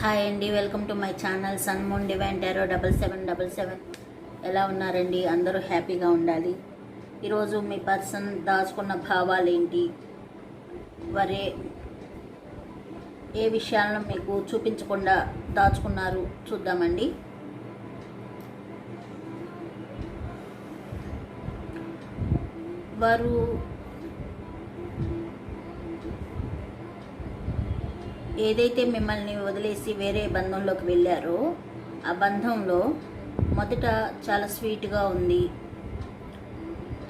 Hi అండి welcome to my channel sun moon divine tarot double seven double seven. ఎలా ఉన్నారండి? అందరూ హ్యాపీగా ఉండాలి. ఈరోజు మీ పర్సన్ దాచుకున్న భావాలు ఏంటి వారే ఏ విషయాలను మీకు చూపించకుండా దాచుకున్నారు చూద్దామండి. వారు ఏదైతే మిమ్మల్ని వదిలేసి వేరే బంధంలోకి వెళ్ళారో ఆ బంధంలో మొదట చాలా స్వీట్గా ఉంది.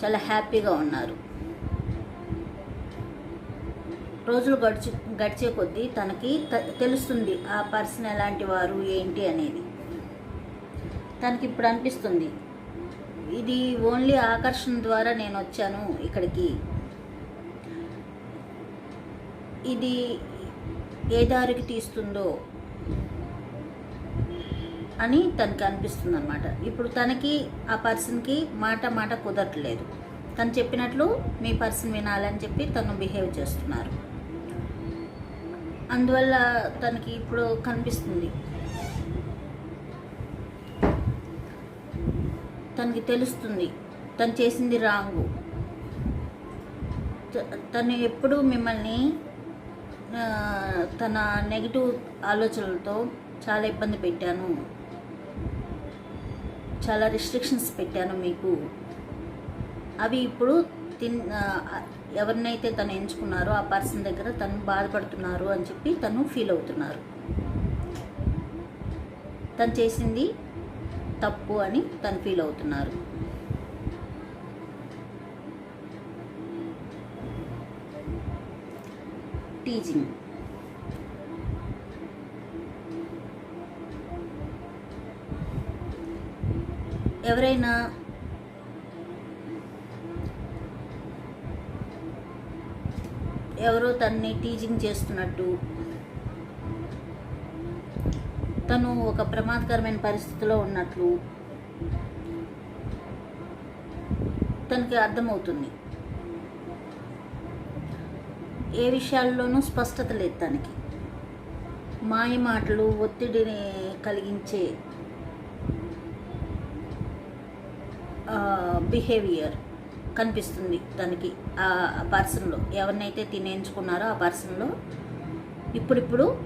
చాలా హ్యాపీగా ఉన్నారు. రోజులు గడిచి గడిచే కొద్దీ తనకి తెలుస్తుంది ఆ పర్సన్ ఎలాంటి వారు ఏంటి అనేది. తనకి ఇప్పుడు అనిపిస్తుంది ఇది ఓన్లీ ఆకర్షణ ద్వారా నేను వచ్చాను ఇక్కడికి. ఇది ఏ దారికి తీస్తుందో అని తనకి అనిపిస్తుంది అనమాట ఇప్పుడు తనకి ఆ పర్సన్కి మాట మాట కుదరట్లేదు. తను చెప్పినట్లు మీ పర్సన్ వినాలని చెప్పి తను బిహేవ్ చేస్తున్నారు. అందువల్ల తనకి ఇప్పుడు కనిపిస్తుంది. తనకి తెలుస్తుంది. తను చేసింది రాంగు. త- తను ఎప్పుడు మిమ్మల్ని తన నెగిటివ్ ఆలోచనలతో చాలా ఇబ్బంది పెట్టాను. చాలా రిస్ట్రిక్షన్స్ పెట్టాను మీకు. అవి ఇప్పుడు తిన్ ఎవరినైతే తను ఎంచుకున్నారో ఆ పర్సన్ దగ్గర తను బాధపడుతున్నారు అని చెప్పి తను ఫీల్ అవుతున్నారు. తను చేసింది తప్పు అని తను ఫీల్ అవుతున్నారు. టీచింగ్ ఎవరైనా ఎవరో తన్ని టీచింగ్ చేస్తున్నట్టు తను ఒక ప్రమాదకరమైన పరిస్థితిలో ఉన్నట్లు తనకి అర్థమవుతుంది. ఏ విషయాల్లోనూ స్పష్టత లేదు తనకి. మాయ మాటలు ఒత్తిడిని కలిగించే బిహేవియర్ కనిపిస్తుంది తనకి ఆ పర్సన్లో. ఎవరినైతే తినేయించుకున్నారో ఆ పర్సన్లో ఇప్పుడిప్పుడు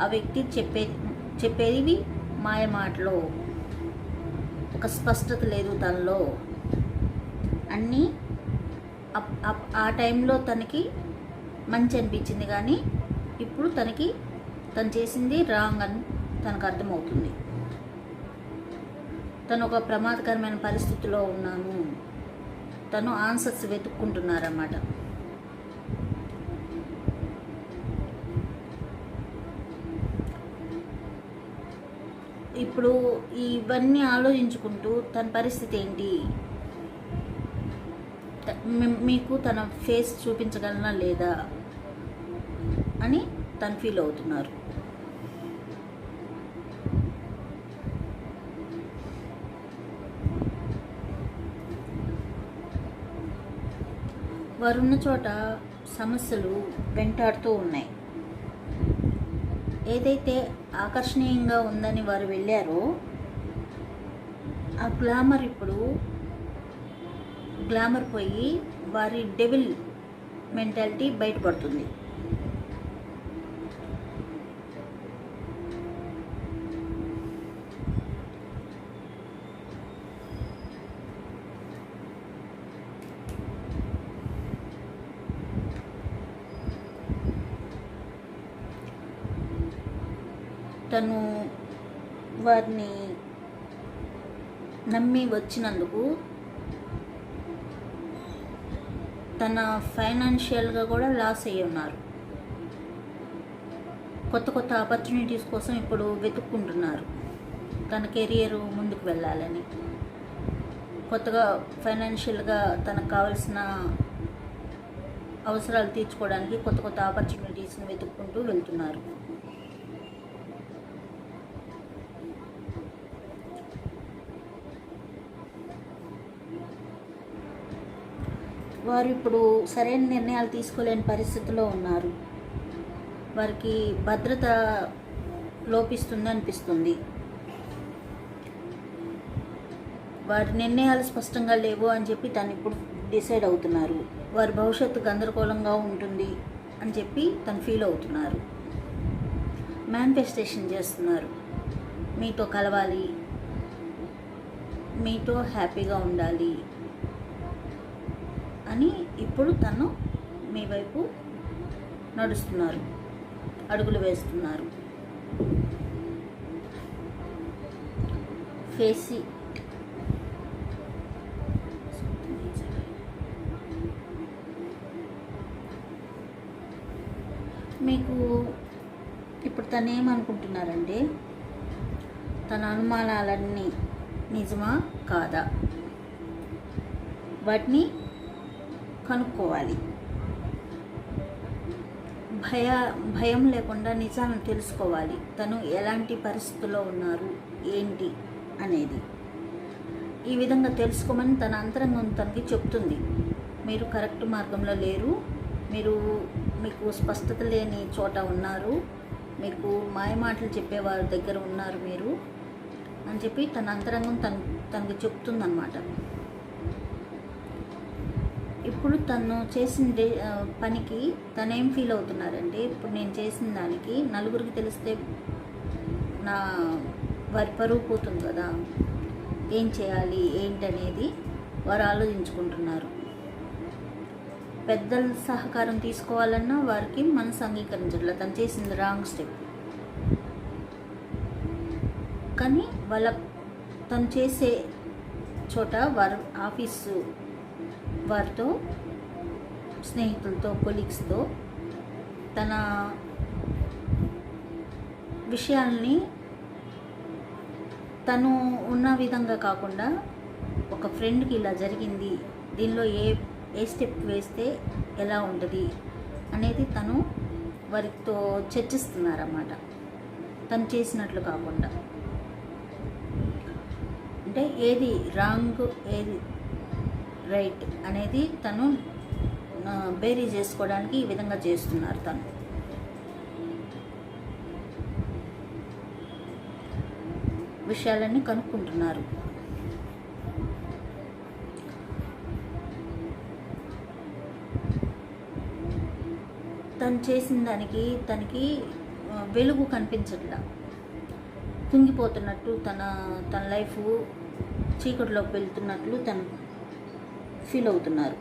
ఆ వ్యక్తి చెప్పే చెప్పేది మాయ మాటలు. ఒక స్పష్టత లేదు తనలో. అన్నీ అప్- అప్- ఆ టైంలో తనకి మంచి అనిపించింది కానీ ఇప్పుడు తనకి తను చేసింది రాంగ్ అని తనకు అర్థమవుతుంది. తను ఒక ప్రమాదకరమైన పరిస్థితిలో ఉన్నాను. తను ఆన్సర్స్ వెతుక్కుంటున్నారన్నమాట. ఇప్పుడు ఇవన్నీ ఆలోచించుకుంటూ తన పరిస్థితి ఏంటి? మీకు తన ఫేస్ చూపించగలనా లేదా అని తను ఫీల్ అవుతున్నారు. వారున్న చోట సమస్యలు వెంటాడుతూ ఉన్నాయి. ఏదైతే ఆకర్షణీయంగా ఉందని వారు వెళ్ళారో ఆ గ్లామర్ ఇప్పుడు గ్లామర్ పోయి వారి డెవిల్ మెంటాలిటీ బయటపడుతుంది. తను వారిని నమ్మి వచ్చినందుకు తన ఫైనాన్షియల్గా కూడా లాస్ అయ్యి ఉన్నారు. కొత్త కొత్త ఆపర్చునిటీస్ కోసం ఇప్పుడు వెతుక్కుంటున్నారు. తన కెరియర్ ముందుకు వెళ్ళాలని. కొత్తగా ఫైనాన్షియల్గా తనకు కావాల్సిన అవసరాలు తీర్చుకోవడానికి కొత్త కొత్త ఆపర్చునిటీస్ని వెతుక్కుంటూ వెళ్తున్నారు. వారు ఇప్పుడు సరైన నిర్ణయాలు తీసుకోలేని పరిస్థితిలో ఉన్నారు. వారికి భద్రత లోపిస్తుంది అనిపిస్తుంది. వారి నిర్ణయాలు స్పష్టంగా లేవు అని చెప్పి తను ఇప్పుడు డిసైడ్ అవుతున్నారు. వారి భవిష్యత్తు గందరగోళంగా ఉంటుంది అని చెప్పి తను ఫీల్ అవుతున్నారు. మేనిఫెస్టేషన్ చేస్తున్నారు. మీతో కలవాలి. మీతో హ్యాపీగా ఉండాలి. అని ఇప్పుడు తను మీ వైపు నడుస్తున్నారు. అడుగులు వేస్తున్నారు. ఫేసి. మీకు ఇప్పుడు తను ఏమనుకుంటున్నారంటే తన అనుమానాలన్నీ నిజమా కాదా? వాటిని కనుక్కోవాలి. భయ భయం లేకుండా నిజాలను తెలుసుకోవాలి. తను ఎలాంటి పరిస్థితుల్లో ఉన్నారు? ఏంటి? అనేది. ఈ విధంగా తెలుసుకోమని తన అంతరంగం తనకి చెప్తుంది. మీరు కరెక్ట్ మార్గంలో లేరు. మీరు మీకు స్పష్టత లేని చోట ఉన్నారు. మీకు మాయమాటలు చెప్పేవారి దగ్గర ఉన్నారు మీరు అని చెప్పి తన అంతరంగం తన తనకి చెప్తుందన్నమాట. ఇప్పుడు తను చేసిన పనికి తను ఏం ఫీల్ అవుతున్నారంటే ఇప్పుడు నేను చేసిన దానికి నలుగురికి తెలిస్తే నా వారి పరువు పోతుంది కదా. ఏం చేయాలి? ఏంటనేది వారు ఆలోచించుకుంటున్నారు. పెద్దల సహకారం తీసుకోవాలన్నా వారికి మనసు అంగీకరించట్లేదు. తను చేసింది రాంగ్ స్టెప్ కానీ వాళ్ళ తను చేసే చోట వారు ఆఫీసు వారితో స్నేహితులతో కొలీగ్స్తో తన విషయాల్ని తను ఉన్న విధంగా కాకుండా ఒక ఫ్రెండ్కి ఇలా జరిగింది దీనిలో ఏ ఏ స్టెప్ వేస్తే ఎలా ఉంటుంది అనేది తను వారితో చర్చిస్తున్నారన్నమాట. తను చేసినట్లు కాకుండా. అంటే ఏది రాంగ్ ఏది రైట్ అనేది తను బేరీ చేసుకోవడానికి ఈ విధంగా చేస్తున్నారు తను. విషయాలన్నీ కనుక్కుంటున్నారు. తను చేసిన దానికి తనకి వెలుగు కనిపించట్లా. తుంగిపోతున్నట్టు తన తన లైఫ్ చీకటిలోకి వెళ్తున్నట్లు తను ఫీల్ అవుతున్నారు.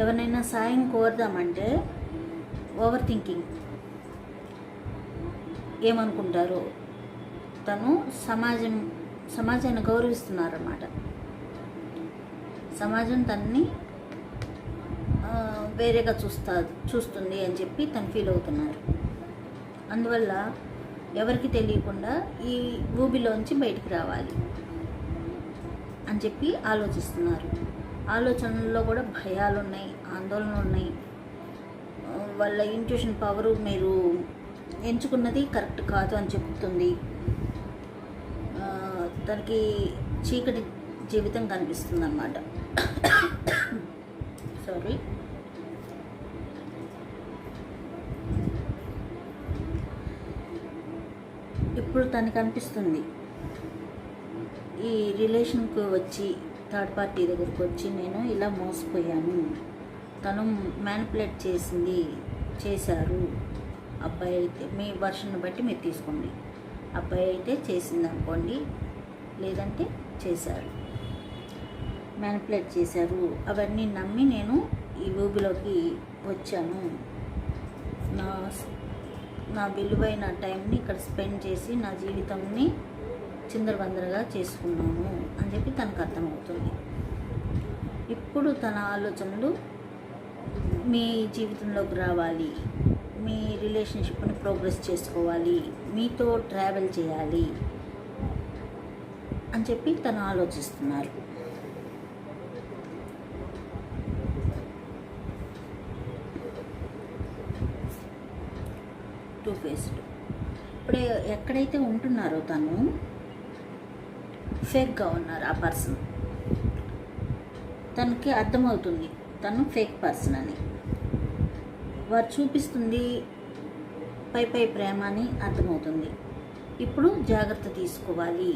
ఎవరినైనా సాయం కోరదామంటే ఓవర్ థింకింగ్. ఏమనుకుంటారో తను సమాజం సమాజాన్ని గౌరవిస్తున్నారన్నమాట. సమాజం తనని వేరేగా చూస్తా చూస్తుంది అని చెప్పి తను ఫీల్ అవుతున్నారు. అందువల్ల ఎవరికి తెలియకుండా ఈ ఊబిలోంచి బయటికి రావాలి. అని చెప్పి ఆలోచిస్తున్నారు. ఆలోచనల్లో కూడా భయాలు ఉన్నాయి ఆందోళనలు ఉన్నాయి వాళ్ళ ఇంట్యూషన్ పవర్ మీరు ఎంచుకున్నది కరెక్ట్ కాదు అని చెప్తుంది. తనకి చీకటి జీవితం కనిపిస్తుంది అన్నమాట సారీ ఇప్పుడు తనకు అనిపిస్తుంది. ఈ రిలేషన్కి వచ్చి థర్డ్ పార్టీ దగ్గరికి వచ్చి నేను ఇలా మోసపోయాను. తను మ్యానిపులేట్ చేసింది చేశారు. అబ్బాయి అయితే మీ వర్షన్ బట్టి మీరు తీసుకోండి. అబ్బాయి అయితే చేసింది అనుకోండి లేదంటే చేశారు. మ్యానిపులేట్ చేశారు. అవన్నీ నమ్మి నేను ఈ ఊబిలోకి వచ్చాను. నా నా విలువైన టైంని ఇక్కడ స్పెండ్ చేసి నా జీవితంని చిందరబందరగా చేసుకున్నాను అని చెప్పి తనకు అర్థమవుతుంది. ఇప్పుడు తన ఆలోచనలు మీ జీవితంలోకి రావాలి. మీ రిలేషన్షిప్ని ప్రోగ్రెస్ చేసుకోవాలి. మీతో ట్రావెల్ చేయాలి అని చెప్పి తను ఆలోచిస్తున్నారు. టూ ఫేస్డ్ ఇప్పుడు ఎక్కడైతే ఉంటున్నారో తను ఫేక్గా ఉన్నారు ఆ పర్సన్. తనకి అర్థమవుతుంది తను ఫేక్ పర్సన్ అని. వారు చూపిస్తుంది పై పై ప్రేమ అని అర్థమవుతుంది. ఇప్పుడు జాగ్రత్త తీసుకోవాలి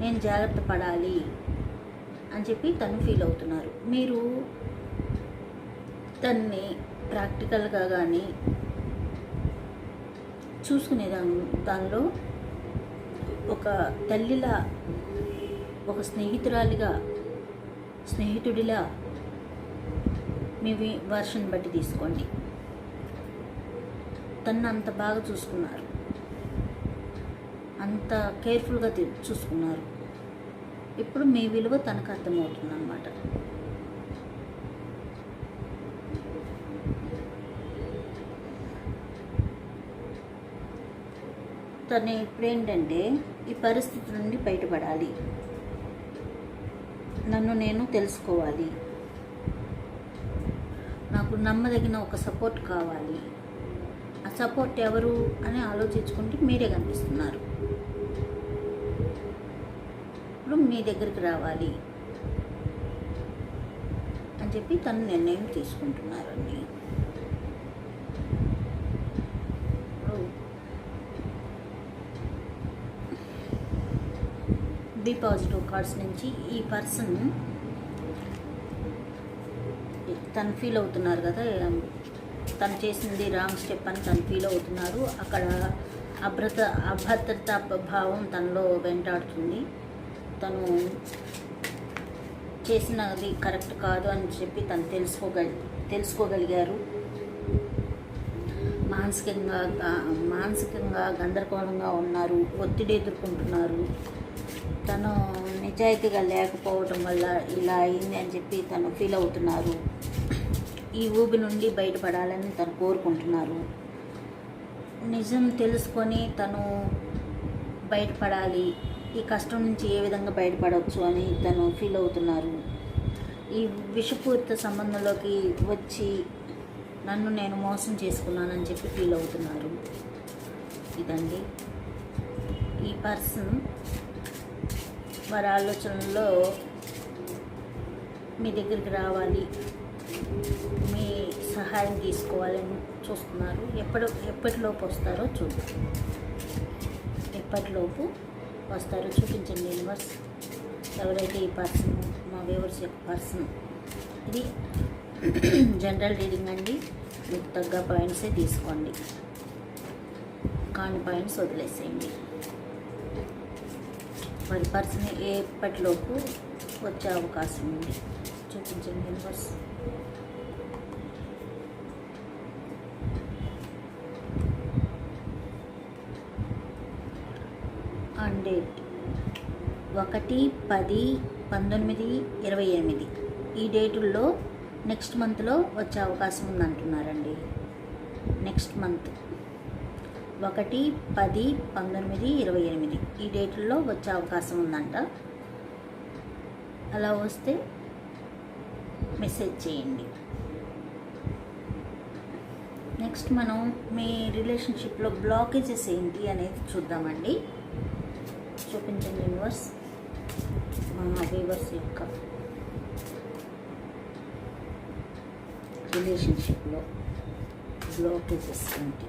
నేను జాగ్రత్త పడాలి అని చెప్పి తను ఫీల్ అవుతున్నారు. మీరు తన్ని ప్రాక్టికల్గా కానీ చూసుకునే దాని దానిలో ఒక తల్లిలా ఒక స్నేహితురాలిగా స్నేహితుడిలా మీ వర్షన్ బట్టి తీసుకోండి. తను అంత బాగా చూసుకున్నారు. అంత కేర్ఫుల్గా చూసుకున్నారు. ఇప్పుడు మీ విలువ తనకు అర్థమవుతుంది అనమాట తను ఇప్పుడు ఏంటంటే ఈ పరిస్థితి నుండి బయటపడాలి. నన్ను నేను తెలుసుకోవాలి. నాకు నమ్మదగిన ఒక సపోర్ట్ కావాలి. ఆ సపోర్ట్ ఎవరు అని ఆలోచించుకుంటే మీరే కనిపిస్తున్నారు. ఇప్పుడు మీ దగ్గరికి రావాలి. అని చెప్పి తను నిర్ణయం తీసుకుంటున్నారండి ఇప్పుడు బి పాజిటివ్ కార్డ్స్ నుంచి ఈ పర్సన్ తను ఫీల్ అవుతున్నారు కదా తను చేసింది రాంగ్ స్టెప్ అని తను ఫీల్ అవుతున్నారు. అక్కడ అభ్రత అభద్రత భావం తనలో వెంటాడుతుంది. తను చేసినది కరెక్ట్ కాదు అని చెప్పి తను తెలుసుకోగలి తెలుసుకోగలిగారు. మానసికంగా మానసికంగా గందరగోళంగా ఉన్నారు ఒత్తిడి ఎదుర్కొంటున్నారు. తను నిజాయితీగా లేకపోవడం వల్ల ఇలా అయింది అని చెప్పి తను ఫీల్ అవుతున్నారు. ఈ ఊబి నుండి బయటపడాలని తను కోరుకుంటున్నారు. నిజం తెలుసుకొని తను బయటపడాలి. ఈ కష్టం నుంచి ఏ విధంగా బయటపడవచ్చు అని తను ఫీల్ అవుతున్నారు. ఈ విషపూరిత సంబంధంలోకి వచ్చి నన్ను నేను మోసం చేసుకున్నానని చెప్పి ఫీల్ అవుతున్నారు. ఇదండి. ఈ పర్సన్ వారి ఆలోచనల్లో మీ దగ్గరికి రావాలి. మీ సహాయం తీసుకోవాలని చూస్తున్నారు. ఎప్పుడు ఎప్పటిలోపు వస్తారో చూద్దాం ఎప్పటిలోపు వస్తారో చూపించండి యూనివర్స్. ఎవరైతే ఈ పర్సన్ మా వ్యూవర్స్ యొక్క పర్సన్ ఇది జనరల్ రీడింగ్ అండి. మీకు తగ్గ పాయింట్సే తీసుకోండి. కాని పాయింట్స్ వదిలేసేయండి. మరి పర్సన్ ఎప్పటిలోపు వచ్చే అవకాశం ఉంది. చూపించండి యూనివర్స్ అండ్ డేట్ ఒకటి పది పంతొమ్మిది ఇరవై ఎనిమిది. ఈ డేటుల్లో నెక్స్ట్ మంత్లో వచ్చే అవకాశం ఉందంటున్నారండి. నెక్స్ట్ మంత్ ఒకటి పది పంతొమ్మిది ఇరవై ఎనిమిది. ఈ డేట్లలో వచ్చే అవకాశం ఉందంట. అలా వస్తే మెసేజ్ చేయండి. నెక్స్ట్ మనం మీ రిలేషన్షిప్లో బ్లాకేజెస్ ఏంటి అనేది చూద్దామండి. చూపించండి యూనివర్స్ మా వీవర్స్ యొక్క రిలేషన్షిప్లో బ్లాకేజెస్ ఏంటి?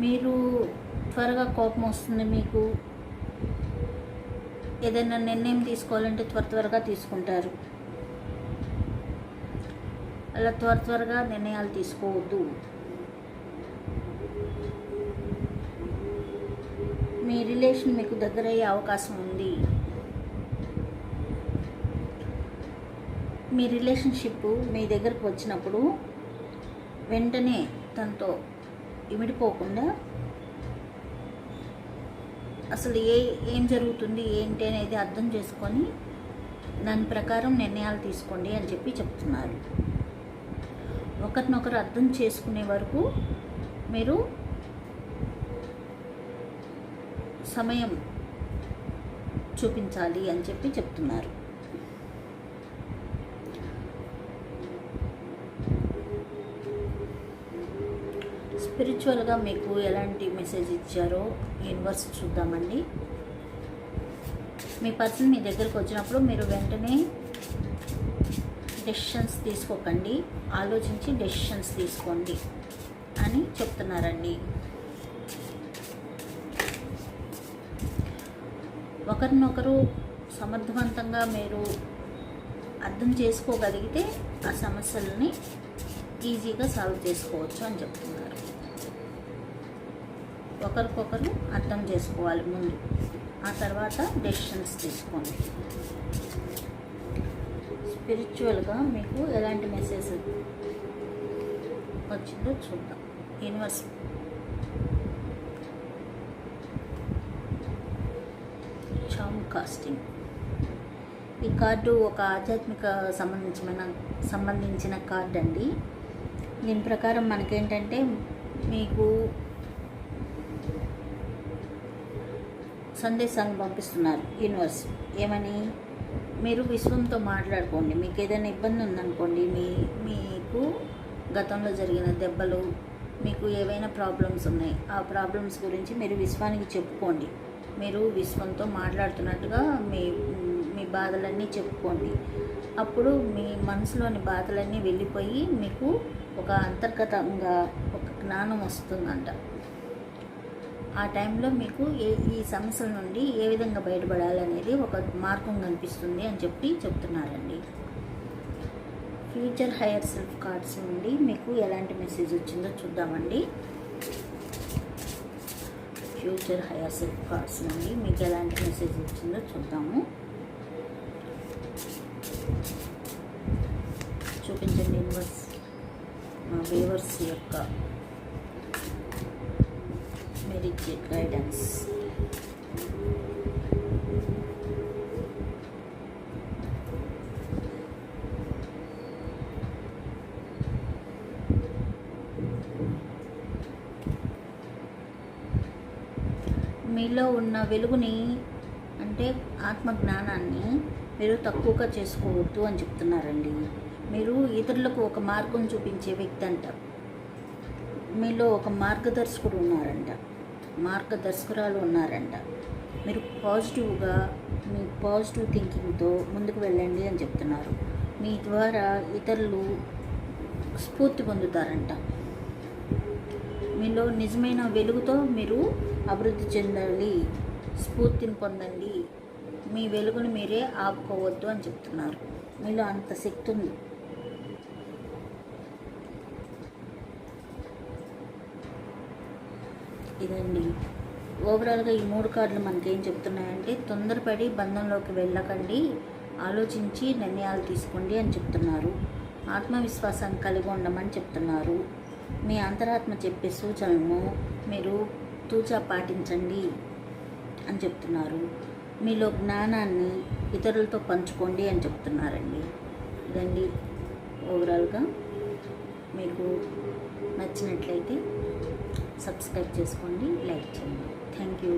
మీరు త్వరగా కోపం వస్తుంది మీకు. ఏదైనా నిర్ణయం తీసుకోవాలంటే త్వర త్వరగా తీసుకుంటారు. అలా త్వర త్వరగా నిర్ణయాలు తీసుకోవద్దు. మీ రిలేషన్ మీకు దగ్గరయ్యే అవకాశం ఉంది. మీ రిలేషన్షిప్ మీ దగ్గరకు వచ్చినప్పుడు వెంటనే తనతో ఇమిడిపోకుండా అసలు ఏ ఏం జరుగుతుంది ఏంటి అనేది అర్థం చేసుకొని దాని ప్రకారం నిర్ణయాలు తీసుకోండి అని చెప్పి చెప్తున్నారు. ఒకరినొకరు అర్థం చేసుకునే వరకు మీరు సమయం చూపించాలి అని చెప్పి చెప్తున్నారు. స్పిరిచువల్గా మీకు ఎలాంటి మెసేజ్ ఇచ్చారో యూనివర్స్ చూద్దామండి. మీ పర్సన్ మీ దగ్గరకు వచ్చినప్పుడు మీరు వెంటనే డెసిషన్స్ తీసుకోకండి. ఆలోచించి డెసిషన్స్ తీసుకోండి అని చెప్తున్నారండి. ఒకరినొకరు సమర్థవంతంగా మీరు అర్థం చేసుకోగలిగితే ఆ సమస్యలని ఈజీగా సాల్వ్ చేసుకోవచ్చు అని చెప్తున్నారు. ఒకరికొకరు అర్థం చేసుకోవాలి ముందు. ఆ తర్వాత డెసిషన్స్ తీసుకోండి. స్పిరిచువల్గా మీకు ఎలాంటి మెసేజ్ వచ్చిందో చూద్దాం. యూనివర్స్ చామ్ కాస్టింగ్ ఈ కార్డు ఒక ఆధ్యాత్మిక సంబంధించిన సంబంధించిన కార్డు అండి. దీని ప్రకారం మనకేంటంటే మీకు సందేశాలను పంపిస్తున్నారు యూనివర్స్. ఏమని? మీరు విశ్వంతో మాట్లాడుకోండి. మీకు ఏదైనా ఇబ్బంది ఉందనుకోండి మీ మీకు గతంలో జరిగిన దెబ్బలు మీకు ఏవైనా ప్రాబ్లమ్స్ ఉన్నాయి ఆ ప్రాబ్లమ్స్ గురించి మీరు విశ్వానికి చెప్పుకోండి. మీరు విశ్వంతో మాట్లాడుతున్నట్టుగా మీ మీ బాధలన్నీ చెప్పుకోండి. అప్పుడు మీ మనసులోని బాధలన్నీ వెళ్ళిపోయి మీకు ఒక అంతర్గతంగా ఒక జ్ఞానం వస్తుందంట. ఆ టైంలో మీకు ఏ ఈ సమస్యల నుండి ఏ విధంగా బయటపడాలనేది ఒక మార్గం కనిపిస్తుంది అని చెప్పి చెప్తున్నారండి. ఫ్యూచర్ హైయర్ సెల్ఫ్ కార్డ్స్ నుండి మీకు ఎలాంటి మెసేజ్ వచ్చిందో చూద్దామండి. ఫ్యూచర్ హైయర్ సెల్ఫ్ కార్డ్స్ నుండి మీకు ఎలాంటి మెసేజ్ వచ్చిందో చూద్దాము. చూపించండి యూనివర్స్ మా వ్యూవర్స్ యొక్క మెరిట్ గైడెన్స్ మీలో ఉన్న వెలుగుని అంటే ఆత్మ జ్ఞానాన్ని మీరు తక్కువగా చేసుకోవద్దు అని చెప్తున్నారండి. మీరు ఇతరులకు ఒక మార్గం చూపించే వ్యక్తి అంట. మీలో ఒక మార్గదర్శకుడు ఉన్నారంట. మార్గదర్శకురాలు ఉన్నారంట. మీరు పాజిటివ్గా మీ పాజిటివ్ థింకింగ్తో ముందుకు వెళ్ళండి అని చెప్తున్నారు. మీ ద్వారా ఇతరులు స్ఫూర్తి పొందుతారంట. మీలో నిజమైన వెలుగుతో మీరు అభివృద్ధి చెందాలి స్ఫూర్తిని పొందండి. మీ వెలుగుని మీరే ఆపుకోవద్దు అని చెప్తున్నారు. మీలో అంత శక్తి ఉంది. ఇదండి. ఓవరాల్గా ఈ మూడు కార్డులు మనకేం చెప్తున్నాయంటే తొందరపడి బంధంలోకి వెళ్ళకండి ఆలోచించి నిర్ణయాలు తీసుకోండి అని చెప్తున్నారు. ఆత్మవిశ్వాసం కలిగి ఉండమని చెప్తున్నారు. మీ అంతరాత్మ చెప్పే సూచనలను మీరు తూచా పాటించండి అని చెప్తున్నారు. మీలో జ్ఞానాన్ని ఇతరులతో పంచుకోండి అని చెప్తున్నారండి. ఇదండి ఓవరాల్గా మీకు నచ్చినట్లయితే సబ్స్క్రైబ్ చేసుకోండి లైక్ చేయండి థ్యాంక్ యూ